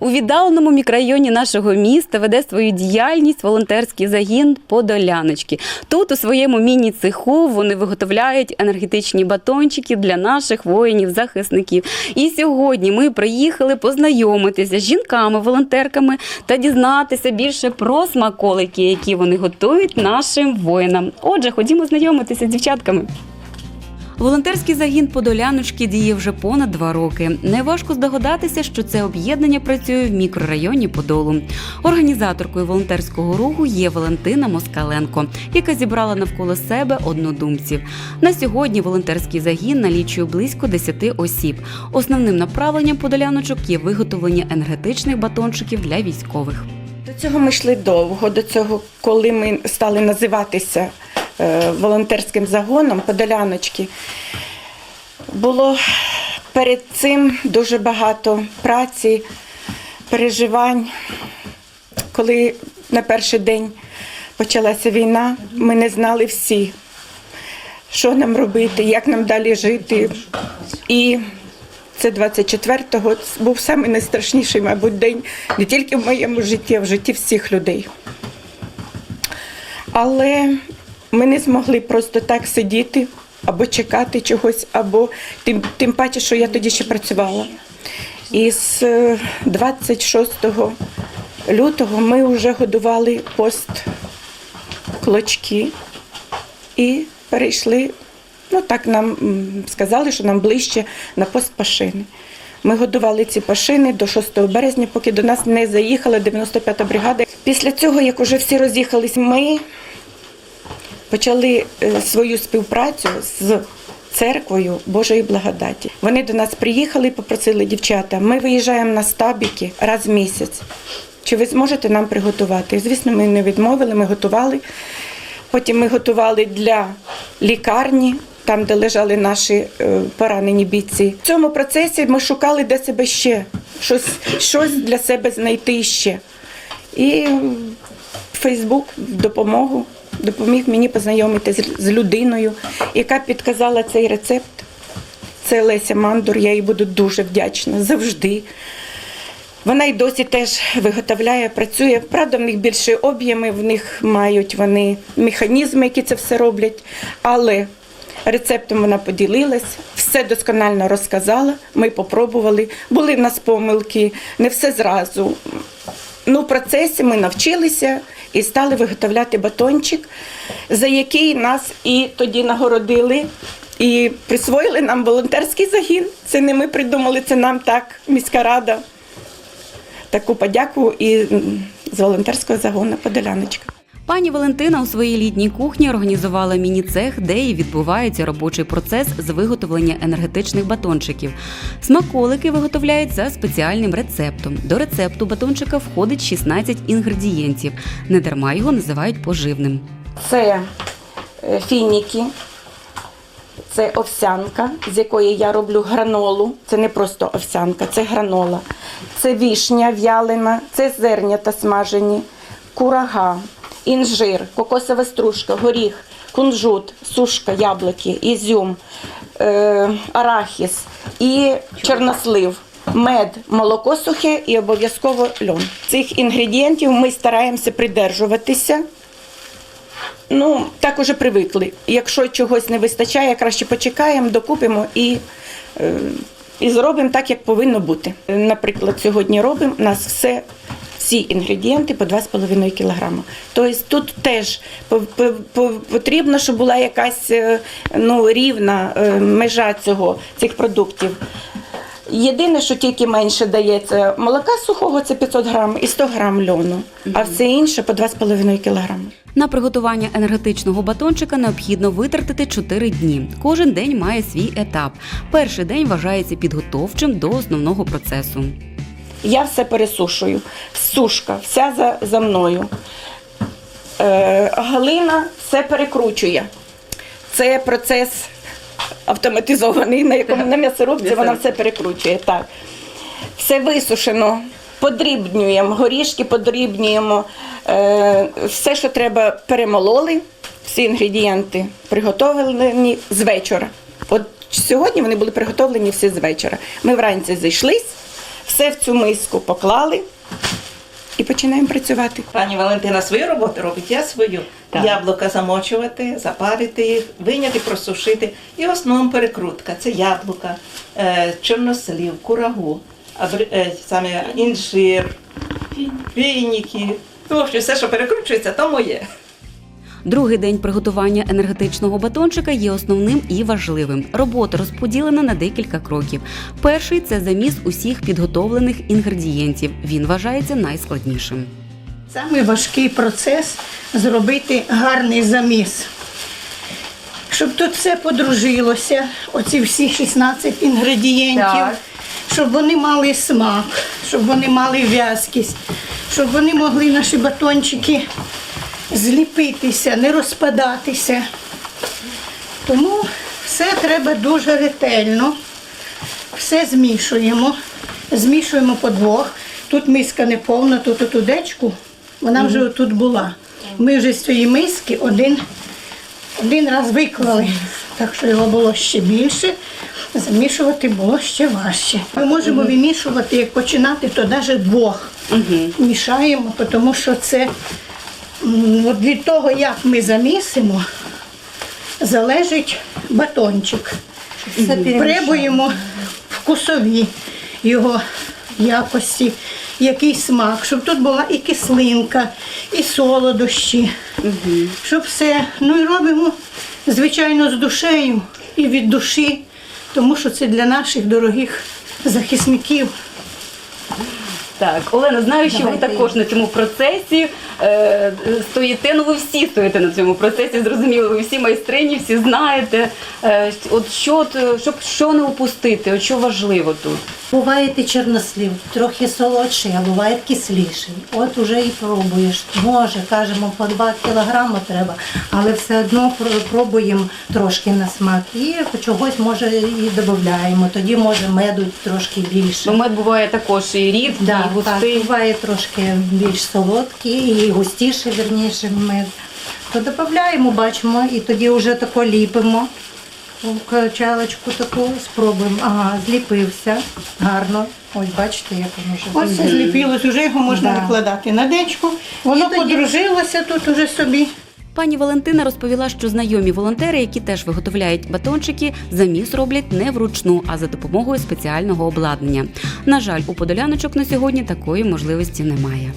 У віддаленому мікрорайоні нашого міста веде свою діяльність волонтерський загін Подоляночки. Тут у своєму міні-цеху вони виготовляють енергетичні батончики для наших воїнів-захисників. І сьогодні ми приїхали познайомитися з жінками-волонтерками та дізнатися більше про смаколики, які вони готують нашим воїнам. Отже, ходімо знайомитися з дівчатками. Волонтерський загін Подоляночки діє вже понад два роки. Неважко здогадатися, що це об'єднання працює в мікрорайоні Подолу. Організаторкою волонтерського руху є Валентина Москаленко, яка зібрала навколо себе однодумців. На сьогодні волонтерський загін налічує близько 10 осіб. Основним направленням подоляночок є виготовлення енергетичних батончиків для військових. До цього ми йшли довго. До цього, коли ми стали називатися волонтерським загоном Подоляночки, було перед цим дуже багато праці, переживань. Коли на перший день почалася війна, ми не знали всі, що нам робити, як нам далі жити. І це 24-го був самий найстрашніший, мабуть, день не тільки в моєму житті, а в житті всіх людей. Але ми не змогли просто так сидіти або чекати чогось, або тим, тим паче, що я тоді ще працювала. І з е, 26 лютого ми вже годували пост клочки і перейшли. Ну так нам сказали, що нам ближче на пост пашини. Ми годували ці пашини до 6 березня, поки до нас не заїхала 95-та бригада. Після цього, як уже всі роз'їхались, ми почали е, свою співпрацю з церквою Божої благодаті. Вони до нас приїхали і попросили дівчата, ми виїжджаємо на стабіки раз в місяць. Чи ви зможете нам приготувати? Звісно, ми не відмовили, ми готували. Потім ми готували для лікарні, там, де лежали наші е, поранені бійці. В цьому процесі ми шукали де себе ще, щось, щось для себе знайти ще. І Фейсбук допомогу допоміг мені познайомити з, людиною, яка підказала цей рецепт. Це Леся Мандур, я їй буду дуже вдячна завжди. Вона й досі теж виготовляє, працює. Правда, в них більше об'єми, в них мають вони механізми, які це все роблять. Але рецептом вона поділилась, все досконально розказала. Ми попробували. Були в нас помилки, не все зразу. Ну, в процесі ми навчилися і стали виготовляти батончик, за який нас і тоді нагородили. І присвоїли нам волонтерський загін. Це не ми придумали, це нам так міська рада таку подяку і з волонтерського загону Подоляночка. Пані Валентина у своїй літній кухні організувала міні-цех, де і відбувається робочий процес з виготовлення енергетичних батончиків. Смаколики виготовляють за спеціальним рецептом. До рецепту батончика входить 16 інгредієнтів. Недарма його називають поживним. Це е, фініки, це овсянка, з якої я роблю гранолу. Це не просто овсянка, це гранола. Це вішня в'ялена, це зернята смажені, курага, інжир, кокосова стружка, горіх, кунжут, сушка, яблуки, ізюм, е, арахіс і чорнослив. Мед, молоко сухе і обов'язково льон. Цих інгредієнтів ми стараємося придержуватися. Ну, так уже привикли. Якщо чогось не вистачає, краще почекаємо, докупимо і, е, і зробимо так, як повинно бути. Наприклад, сьогодні робимо у нас все. Всі інгредієнти по 2,5 кг. Тобто тут теж по- по- по- потрібно, щоб була якась е, ну, рівна е, межа цього, цих продуктів. Єдине, що тільки менше дається молока сухого, це 500 грам і 100 грам льону, а все інше по 2,5 кг. На приготування енергетичного батончика необхідно витратити 4 дні. Кожен день має свій етап. Перший день вважається підготовчим до основного процесу. Я все пересушую. Сушка, вся за, за мною. Е, Галина все перекручує. Це процес автоматизований, на якому на м'ясорубці вона все перекручує. Так. Все висушено, подрібнюємо, горішки подрібнюємо. Е, все, що треба, перемололи, всі інгредієнти приготовлені з вечора. От сьогодні вони були приготовлені всі з вечора. Ми вранці зайшлись, все в цю миску поклали і починаємо працювати. Пані Валентина свою роботу робить, я свою. Так. Яблука замочувати, запарити їх, виняти, просушити. І в основному перекрутка. Це яблука, е, чорнослів, курагу, е, саме інжир, фініки. Ну, все, що перекручується, то моє. Другий день приготування енергетичного батончика є основним і важливим. Робота розподілена на декілька кроків. Перший це заміс усіх підготовлених інгредієнтів. Він вважається найскладнішим. Самий важкий процес зробити гарний заміс. Щоб тут все подружилося, оці всі 16 інгредієнтів, Так. щоб вони мали смак, щоб вони мали в'язкість, щоб вони могли наші батончики зліпитися, не розпадатися. Тому все треба дуже ретельно. Все змішуємо. Змішуємо по двох. Тут миска не повна, тут оту дечку, вона вже тут була. Ми вже з цієї миски один, один раз виклали, так що його було ще більше. Замішувати було ще важче. Ми можемо вимішувати, як починати, то навіть двох мішаємо, тому що це от від того, як ми замісимо, залежить батончик. Прибуємо вкусові його якості, який смак, щоб тут була і кислинка, і солодощі, щоб все. Ну і робимо, звичайно, з душею і від душі, тому що це для наших дорогих захисників. Так, Олена, знаю, що ви також на цьому процесі е, стоїте. Ну, ви всі стоїте на цьому процесі. Зрозуміло, ви всі майстрині, всі знаєте. Е, от що, от, щоб що не упустити, от що важливо тут. Буває і чорнослів, трохи солодший, а буває кисліший. От уже і пробуєш. Може, кажемо, по 2 кілограми треба, але все одно пробуємо трошки на смак. І чогось може і додаємо. Тоді може меду трошки більше. Бо мед буває також і рідкий, Да, густий. буває трошки більш солодкий і густіший, верніше мед. То додаємо, бачимо, і тоді вже тако ліпимо. В качалочку таку спробуємо. Ага, зліпився. Гарно. Ось бачите, як воно вже. Ось все зліпилось, вже його можна Да. викладати на дечку. Воно тоді- подружилося тут уже собі. Пані Валентина розповіла, що знайомі волонтери, які теж виготовляють батончики, заміс роблять не вручну, а за допомогою спеціального обладнання. На жаль, у подоляночок на сьогодні такої можливості немає.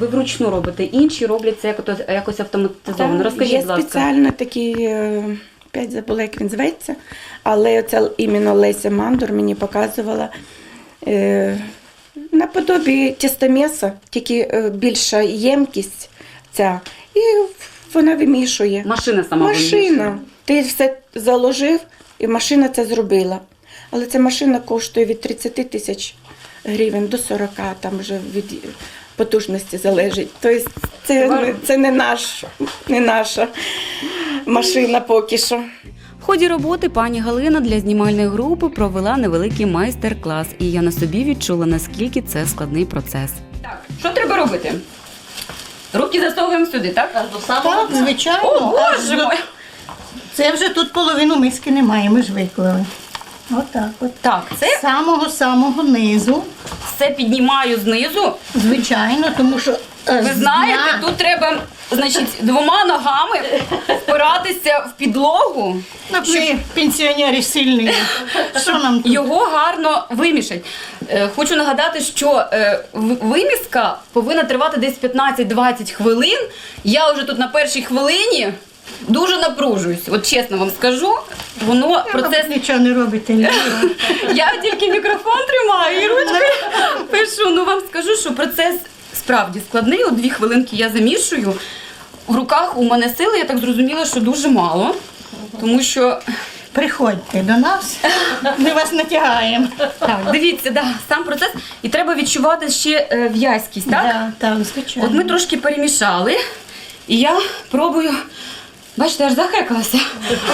Ви вручну робите, інші роблять це якось автоматизовано. Розкажіть, є будь ласка. спеціально такий, е, п'ять забула, як він зветься, але це іменно Леся Мандур мені показувала. Е, наподобі тістомеса, тільки е, більша ємкість ця. І вона вимішує. Машина сама Машина. вимішує. Ти все заложив, і машина це зробила. Але ця машина коштує від 30 тисяч гривень до 40, там вже від потужності залежить. Тобто це, це не, наш, не наша машина поки що. В ході роботи пані Галина для знімальної групи провела невеликий майстер-клас, і я на собі відчула, наскільки це складний процес. Так, що треба робити? Руки засовуємо сюди, так? Так, звичайно. О, аж боже до- мой! Це вже тут половину миски немає, ми ж виклали. Отак от. Так, це самого-самого низу, все піднімаю знизу. звичайно, тому що. е, Ви з знаєте, дна- тут треба значить, двома ногами впиратися в підлогу, Ну, ви пенсіонери сильні. Що нам тут? його гарно вимішать. Е, Хочу нагадати, що е, виміска повинна тривати десь 15-20 хвилин. Я вже тут на першій хвилині дуже напружуюсь. От чесно вам скажу, воно процес Процес нічого не робите. ні. Я тільки мікрофон тримаю і ручкою пишу. Ну вам скажу, що процес справді складний. От дві хвилинки я замішую. В руках у мене сили, я так зрозуміла, що дуже мало. Тому що Приходьте до нас, ми вас натягаємо. так, дивіться, да, сам процес, і треба відчувати ще е, в'язкість, так? Да, так, звичайно. От ми трошки перемішали, і я пробую Бачите, аж захекалася.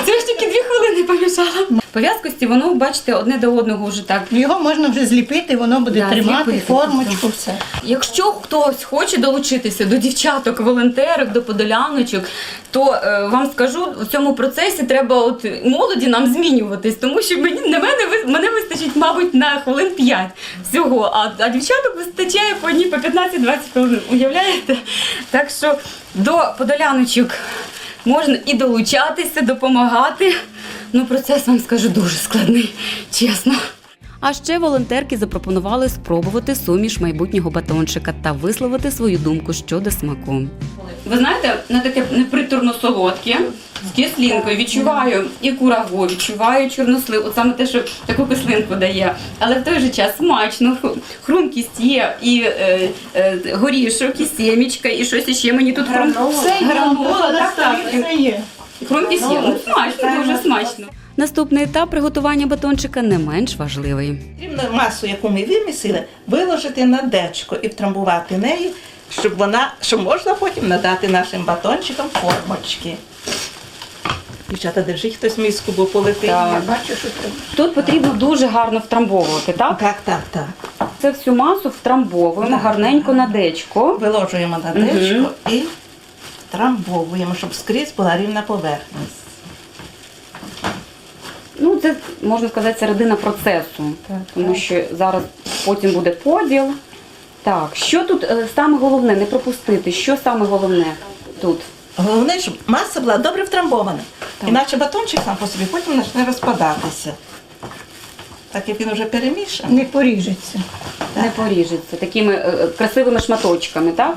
Це ж тільки дві хвилини помішала. По в'язкості воно, бачите, одне до одного вже так. Його можна вже зліпити, воно буде Да, тримати зліпити, формочку, все. Якщо хтось хоче долучитися до дівчаток, волонтерок, до подоляночок, то е, вам скажу, в цьому процесі треба от молоді нам змінюватись, тому що мені на мене мене вистачить, мабуть, на хвилин 5 всього, а, а дівчаток вистачає по одній по 15-20 хвилин. Уявляєте? Так що до подоляночок можна і долучатися, допомагати. Ну, процес вам скажу дуже складний, чесно. А ще волонтерки запропонували спробувати суміш майбутнього батончика та висловити свою думку щодо смаку. Ви знаєте, на таке непритурно солодке з кислинкою відчуваю і курагу, відчуваю чорнослив, от саме те, що таку кислинку дає. Але в той же час смачно, хрумкість є, і е, е, горішок, і семічка, і щось іще мені тут хрум... Все є, гранула, так, так. Хрумкість є. Ну, смачно, дуже смачно. Наступний етап приготування батончика не менш важливий. Потрібно масу, яку ми вимісили, виложити на дечко і втрамбувати неї, щоб вона, щоб можна потім надати нашим батончикам формочки. Дівчата, держіть хтось миску, бо полетить. Так. Бачу, що треба. Тут потрібно дуже гарно втрамбовувати, так? Так, так, так. Це всю масу втрамбовуємо гарненько на дечко. Виложуємо на дечко і трамбовуємо, щоб скрізь була рівна поверхність. Це можна сказати середина процесу, тому що зараз потім буде поділ. Так, що тут е, саме головне, не пропустити, що саме головне тут? Головне, щоб маса була добре втрамбована. Іначе батончик сам по собі потім почне розпадатися. Так як він вже перемішаний. Не поріжеться. Не поріжеться такими е, е, красивими шматочками, так?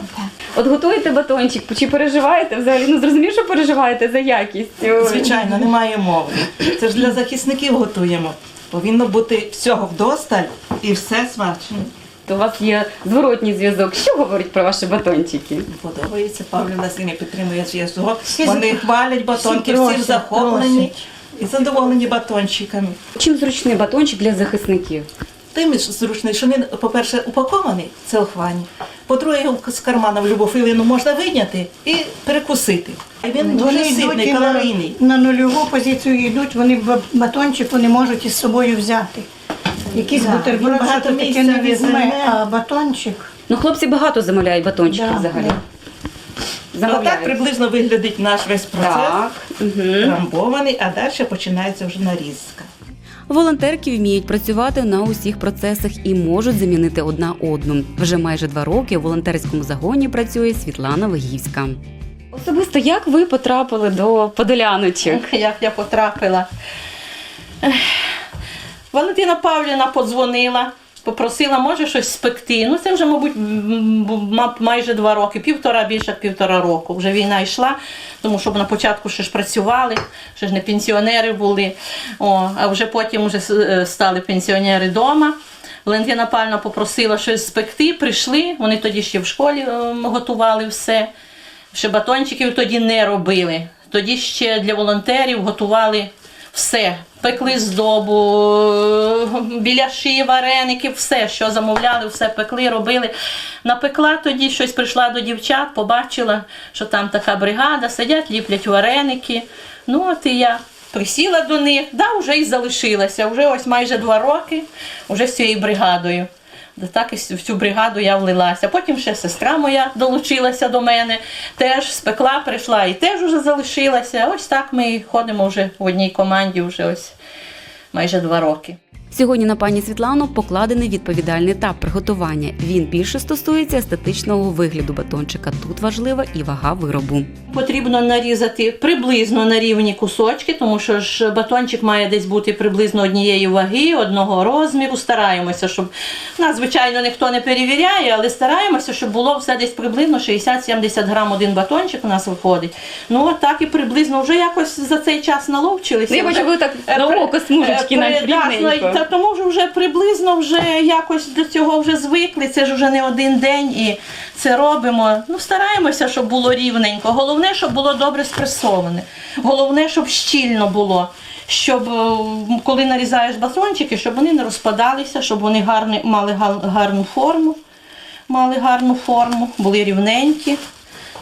От готуєте батончик, чи переживаєте взагалі? Ну зрозуміло, що переживаєте за якість. Звичайно, немає мови. Це ж для захисників готуємо. Повинно бути всього вдосталь і все смачно. То у вас є зворотній зв'язок. Що говорить про ваші батончики? Подобається, Павлівна ними підтримує зв'язок. Всі Вони хвалять батонки, всі всі, просять, захоплені просять. І задоволені батончиками. Чим зручний батончик для захисників? Тим ж зручний, що він, по-перше, упакований в целофані. По-друге, його з кармана в любу хвилину можна вийняти і перекусити. І він дуже ситний, калорійний. на, на нульову позицію йдуть, вони ба- батончик вони можуть із собою взяти. Якийсь Да, бутерброд багато багато таке не візьме, візьме. а батончик. Ну, хлопці багато замовляють батончики Да, взагалі. да. Отак приблизно виглядить наш весь процес. Так. Трамбований, а далі починається вже нарізка. Волонтерки вміють працювати на усіх процесах і можуть замінити одна одну. Вже майже два роки у волонтерському загоні працює Світлана Вигівська. Особисто як ви потрапили до подоляночок? як я потрапила. Валентина Павлівна подзвонила, попросила, може щось спекти. Ну, це вже, мабуть, майже два роки, півтора більше півтора року. Вже війна йшла, тому що на початку ще ж працювали, ще ж не пенсіонери були. О, а вже потім вже е, стали пенсіонери вдома. Валентина Павлівна попросила щось спекти, прийшли, вони тоді ще в школі е, готували все. Ще батончиків тоді не робили. Тоді ще для волонтерів готували все. Пекли здобу, біляші, вареники, все, що замовляли, все пекли, робили. Напекла тоді щось, прийшла до дівчат, побачила, що там така бригада, сидять, ліплять вареники. Ну, от і я присіла до них, да, вже і залишилася. Вже ось майже два роки, вже з цією бригадою. Так і в цю бригаду я влилася. Потім ще сестра моя долучилася до мене, теж спекла, прийшла і теж вже залишилася. Ось так ми ходимо вже в одній команді вже ось майже два роки. Сьогодні на пані Світлану покладений відповідальний етап приготування. Він більше стосується естетичного вигляду батончика. Тут важлива і вага виробу. Потрібно нарізати приблизно на рівні кусочки, тому що ж батончик має десь бути приблизно однієї ваги, одного розміру. Стараємося, щоб нас, звичайно, ніхто не перевіряє, але стараємося, щоб було все десь приблизно 60-70 грам один батончик у нас виходить. Ну от так і приблизно вже якось за цей час наловчилися. Ну, я бачу, ви так Е, на око смужечки е, навіть рівненько. Тому вже вже приблизно вже якось до цього вже звикли. Це ж вже не один день і це робимо. Ну стараємося, щоб було рівненько. Головне, щоб було добре спресоване. Головне, щоб щільно було. Щоб е, коли нарізаєш батончики, щоб вони не розпадалися, щоб вони гарні, мали гарну форму, мали гарну форму, були рівненькі.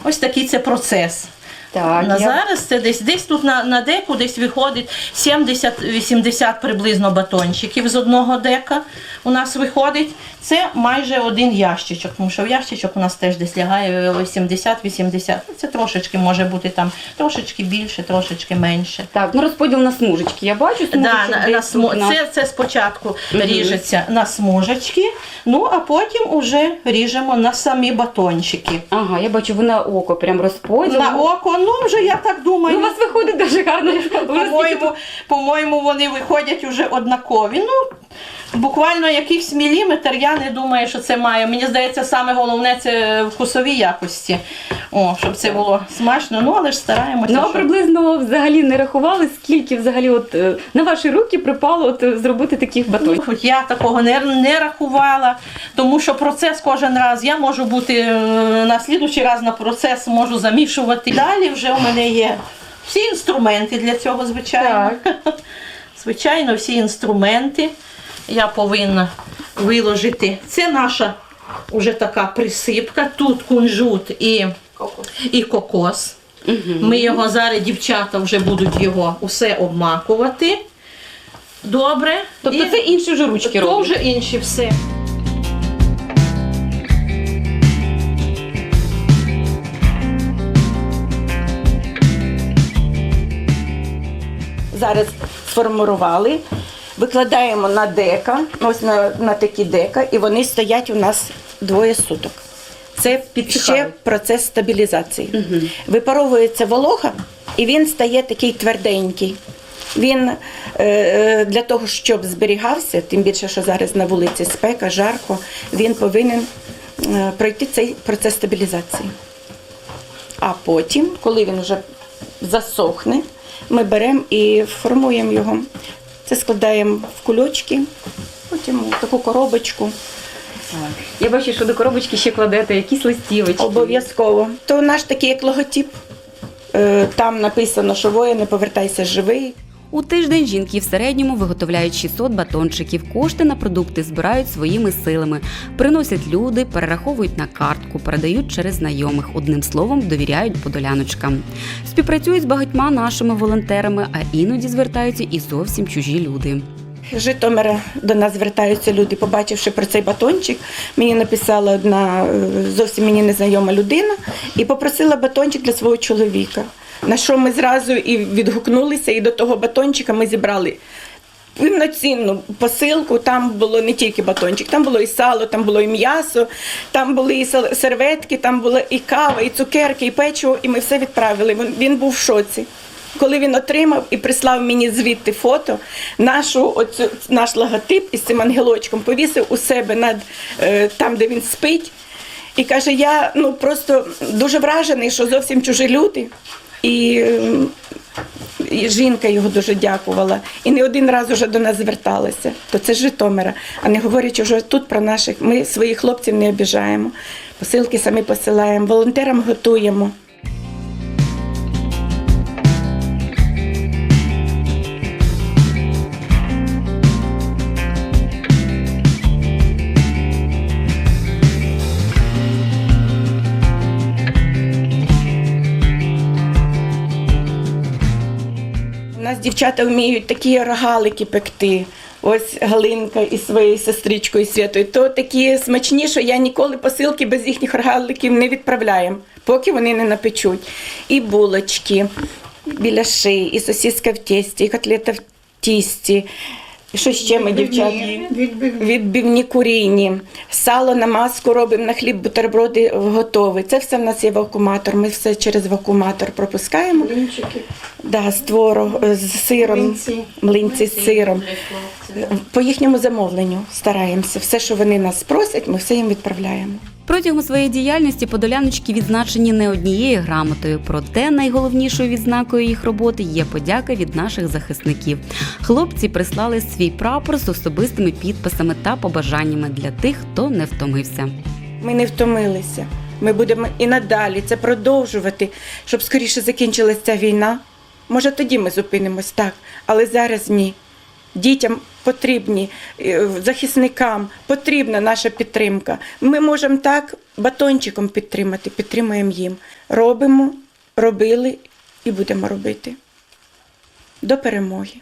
Ось такий це процес. Так, на я- зараз це десь десь тут на, на деку десь виходить 70-80 приблизно батончиків з одного дека. У нас виходить. Це майже один ящичок, тому що в ящичок у нас теж десь лягає 80-80. Ну, Це трошечки може бути там трошечки більше, трошечки менше. Так, ну розподіл на смужечки. Я бачу. Да, на, на тут на- це, це спочатку ріжеться на смужечки, ну а потім уже ріжемо на самі батончики. Ага, я бачу, ви на око прям розподіл. На око, ну вже я так думаю. Ну, у вас виходить дуже гарно. По-моєму, по-моєму, вони виходять уже однакові. Ну, буквально якийсь міліметр, я не думаю, що це має. Мені здається, саме головне це вкусові якості. О, щоб це було смачно. Ну, але ж стараємося. Ну, а щоб- приблизно взагалі не рахували, скільки взагалі от е, на ваші руки припало от е, зробити таких батонів. Хоч я такого не, не рахувала, тому що процес кожен раз я можу бути е, на слідуючий раз на процес можу замішувати. Далі вже у мене є всі інструменти для цього, звичайно. Звичайно, всі інструменти я повинна виложити. Це наша уже така присипка. Тут кунжут і, і кокос. Ми його зараз, дівчата вже будуть його усе обмакувати. Добре. Тобто І- це інші вже ручки то роблять. вже інші все. Зараз сформували, викладаємо на дека, ось на, на такі дека, і вони стоять у нас двоє суток. Це ще процес стабілізації. Випаровується волога, і він стає такий тверденький. Він е, е, для того, щоб зберігався, тим більше, що зараз на вулиці спека, жарко, він повинен е, пройти цей процес стабілізації. А потім, коли він вже засохне, ми беремо і формуємо його. Це складаємо в кульочки, потім в таку коробочку. Я бачу, що до коробочки ще кладете якісь листівочки. Обов'язково. То наш такий як логотип. Е, Там написано, що воїни, повертайся живий. У тиждень жінки в середньому виготовляють 600 батончиків. Кошти на продукти збирають своїми силами. Приносять люди, перераховують на картку, передають через знайомих. Одним словом, довіряють подоляночкам. Співпрацюють з багатьма нашими волонтерами, а іноді звертаються і зовсім чужі люди. Житомира до нас звертаються люди, побачивши про цей батончик. Мені написала одна е, зовсім мені незнайома людина і попросила батончик для свого чоловіка. На що ми зразу і відгукнулися, і до того батончика ми зібрали повноцінну посилку. Там було не тільки батончик, там було і сало, там було і м'ясо, там були і серветки, там була і кава, і цукерки, і печиво, і ми все відправили. Він був в шоці. Коли він отримав і прислав мені звідти фото, нашу оцю, наш логотип із цим ангелочком повісив у себе над е, там, де він спить. І каже: я ну просто дуже вражений, що зовсім чужі люди. І, і жінка його дуже дякувала. І не один раз уже до нас зверталася. То це Житомира. А не говорячи вже тут про наших, ми своїх хлопців не обіжаємо. Посилки самі посилаємо, волонтерам готуємо. Дівчата вміють такі рогалики пекти. Ось Галинка із своєю сестричкою Святою. То такі смачні, що я ніколи посилки без їхніх рогаликів не відправляю, поки вони не напечуть. І булочки, біля шиї, і сосиска в тісті, і котлета в тісті. І що ще ми, дівчата? Відбивні. Відбивні курійні, сало на маску робимо, на хліб бутерброди готові. Це все в нас є вакууматор. Ми все через вакууматор пропускаємо. Блінчики. Да, з творог, з сиром, Млинці. млинці з сиром. По їхньому замовленню стараємося. Все, що вони нас просять, ми все їм відправляємо. Протягом своєї діяльності подоляночки відзначені не однією грамотою. Проте найголовнішою відзнакою їх роботи є подяка від наших захисників. Хлопці прислали свій прапор з особистими підписами та побажаннями для тих, хто не втомився. Ми не втомилися. Ми будемо і надалі це продовжувати, щоб скоріше закінчилася ця війна. Може, тоді ми зупинимось так, але зараз ні. Дітям потрібні, е, захисникам потрібна наша підтримка. Ми можемо так батончиком підтримати, підтримуємо їм. Робимо робили і будемо робити. До перемоги.